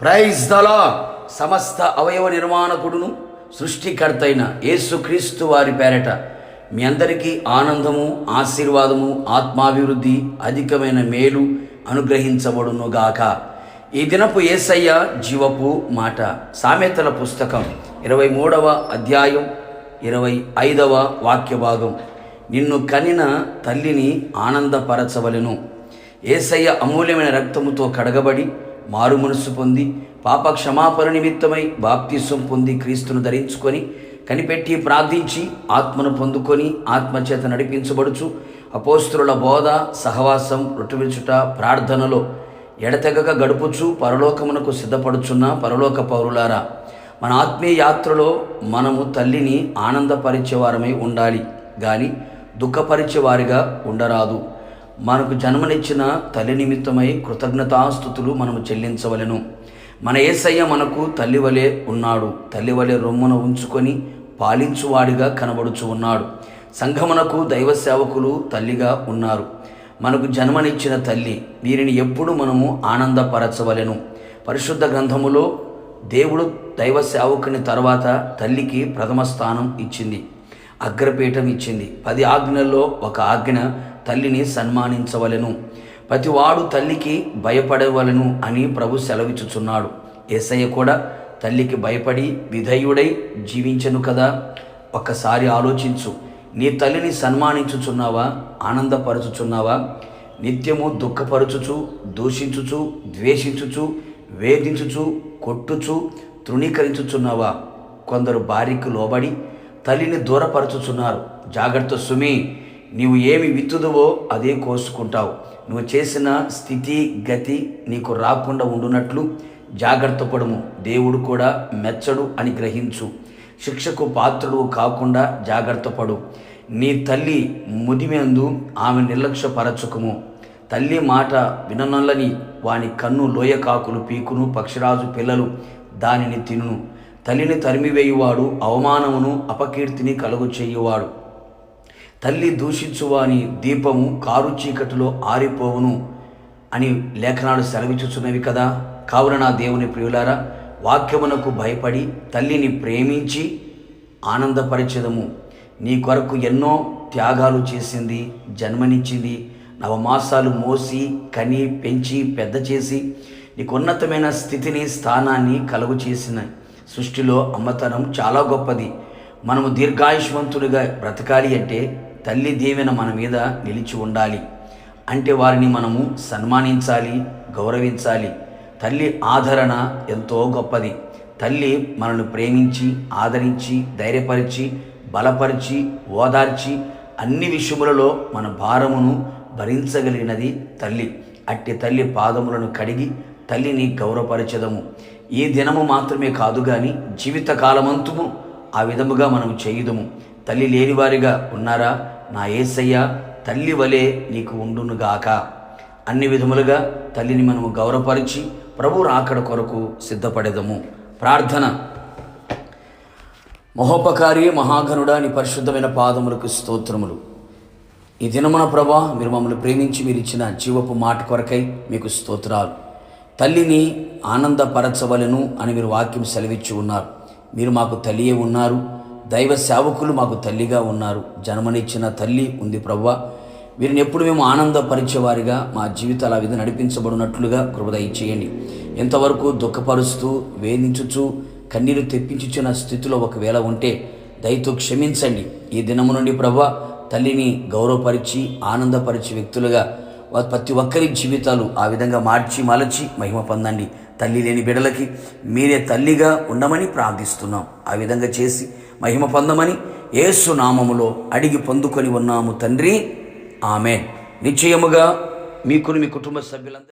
Praise దలా సమస్త అవయవ నిర్మాణకుడును సృష్టికర్తైన యేసుక్రీస్తు వారి పేరట మీ అందరికీ ఆనందము ఆశీర్వాదము ఆత్మాభివృద్ధి అధికమైన మేలు అనుగ్రహించబడునుగాక. ఈ దినపు ఏసయ్య జీవపు మాట. సామెతల పుస్తకం ఇరవై మూడవ అధ్యాయం ఇరవై ఐదవ వాక్య భాగం నిన్ను కనిన తల్లిని ఆనందపరచవలెను. ఏసయ్య అమూల్యమైన రక్తముతో కడగబడి మారు మనసు పొంది పాప క్షమాపణ నిమిత్తమై బాప్తిసం పొంది క్రీస్తును ధరించుకొని కనిపెట్టి ప్రార్థించి ఆత్మను పొందుకొని ఆత్మచేత నడిపించబడుచు అపోస్తుల బోధ సహవాసం రుటువిచుట ప్రార్థనలో ఎడతెగక గడుపుచు పరలోకమునకు సిద్ధపడుచున్న పరలోక పౌరులారా మన ఆత్మీయ యాత్రలో మనము తల్లిని ఆనందపరిచేవారమై ఉండాలి కానీ దుఃఖపరిచేవారిగా ఉండరాదు. మనకు జన్మనిచ్చిన తల్లి నిమిత్తమై కృతజ్ఞతాస్థుతులు మనము చెల్లించవలెను. మన ఏసయ్య మనకు తల్లివలే ఉన్నాడు. తల్లివలే రొమ్మున ఉంచుకొని పాలించువాడిగా కనబడుచు ఉన్నాడు. సంఘమునకు దైవ సేవకులు తల్లిగా ఉన్నారు. మనకు జన్మనిచ్చిన తల్లి వీరిని ఎప్పుడు మనము ఆనందపరచవలెను. పరిశుద్ధ గ్రంథములో దేవుడు దైవ సేవకుని తర్వాత తల్లికి ప్రథమ స్థానం ఇచ్చింది. అగ్రపీఠం ఇచ్చింది. పది ఆజ్ఞల్లో ఒక ఆజ్ఞ తల్లిని సన్మానించవలెను. ప్రతివాడు తల్లికి భయపడవలను అని ప్రభు సెలవిచ్చుచున్నాడు. ఏసయ్య కూడా తల్లికి భయపడి విధేయుడై జీవించను కదా? ఒక్కసారి ఆలోచించు. నీ తల్లిని సన్మానించుచున్నావా? ఆనందపరచుచున్నావా? నిత్యము దుఃఖపరచుచు దూషించుచు ద్వేషించుచు వేధించుచు కొట్టుచు తృణీకరించుచున్నావా? కొందరు భార్యకు లోబడి తల్లిని దూరపరచుచున్నారు. జాగ్రత్త సుమి నీవు ఏమి విత్తుదువో అదే కోసుకుంటావు. నువ్వు చేసిన స్థితి గతి నీకు రాకుండా ఉండునట్లు జాగ్రత్త పడుము. దేవుడు కూడా మెచ్చడు అని గ్రహించు. శిక్షకు పాత్రుడు కాకుండా జాగ్రత్త పడు. నీ తల్లి ముదిమెందు ఆమె నిర్లక్ష్యపరచుకుము. తల్లి మాట విననల్లని వాని కన్ను లోయకాకులు పీకును పక్షిరాజు పిల్లలు దానిని తినును. తల్లిని తరిమివేయువాడు అవమానమును అపకీర్తిని కలుగు చేయువాడు తల్లి దూషించువాని దీపము కారు చీకటిలో ఆరిపోవును అని లేఖనాలు సెలవిచ్చుచున్నవి కదా. కావున నా దేవుని ప్రియులారా వాక్యమునకు భయపడి తల్లిని ప్రేమించి ఆనందపరిచేదము. నీ కొరకు ఎన్నో త్యాగాలు చేసింది జన్మనిచ్చింది నవమాసాలు మోసి కని పెంచి పెద్ద చేసి నీకు ఉన్నతమైన స్థితిని స్థానాన్ని కలుగు చేసినాయి సృష్టిలో అమ్మతనం చాలా గొప్పది. మనము దీర్ఘాయుష్వంతుడిగా బ్రతకాలి అంటే తల్లి దీవెన మన మీద నిలిచి ఉండాలి. అంటే వారిని మనము సన్మానించాలి గౌరవించాలి. తల్లి ఆదరణ ఎంతో గొప్పది. తల్లి మనల్ని ప్రేమించి ఆదరించి ధైర్యపరిచి బలపరిచి ఓదార్చి అన్ని విషయములలో మన భారమును భరించగలిగినది తల్లి. అట్టి తల్లి పాదములను కడిగి తల్లిని గౌరవపరచదము. ఈ దినము మాత్రమే కాదు కానీ జీవితకాలమంతుము ఆ విధముగా మనం చేయుదము. తల్లి లేనివారిగా ఉన్నారా? నా ఏసయ్య తల్లి వలె నీకు ఉండునుగాక అన్ని విధములుగా తల్లిని మనము గౌరవపరిచి ప్రభు రాకడ కొరకు సిద్ధపడేదము. ప్రార్థన. మహోపకారి మహాగనుడా నీ పరిశుద్ధమైన పాదములకు స్తోత్రములు. ఈ దినమున ప్రభా మీరు మమ్మల్ని ప్రేమించి మీరు ఇచ్చిన జీవపు మాట కొరకై మీకు స్తోత్రాలు. తల్లిని ఆనందపరచవలను అని మీరు వాక్యం సెలవిచ్చి ఉన్నారు. మీరు మాకు తల్లియే ఉన్నారు. దైవ సేవకులు మాకు తల్లిగా ఉన్నారు. జన్మనిచ్చిన తల్లి ఉంది ప్రవ్వ. వీరిని ఎప్పుడు మేము ఆనందపరిచేవారిగా మా జీవితాల విధి నడిపించబడినట్లుగా కృపదయ చేయండి ఎంతవరకు దుఃఖపరుస్తూ వేధించుచు కన్నీరు తెప్పించుచున్న స్థితిలో ఒకవేళ ఉంటే దయతో క్షమించండి. ఈ దినము నుండి ప్రవ్వ తల్లిని గౌరవపరిచి ఆనందపరిచే వ్యక్తులుగా ప్రతి ఒక్కరి జీవితాలు ఆ విధంగా మార్చి మలచి మహిమ పొందండి. తల్లి లేని బిడలకి మీరే తల్లిగా ఉండమని ప్రార్థిస్తున్నాం. ఆ విధంగా చేసి మహిమ పొందమని ఏసు నామములో అడిగి పొందుకొని ఉన్నాము తండ్రి. ఆమె నిశ్చయముగా మీకు మీ కుటుంబ సభ్యులందరూ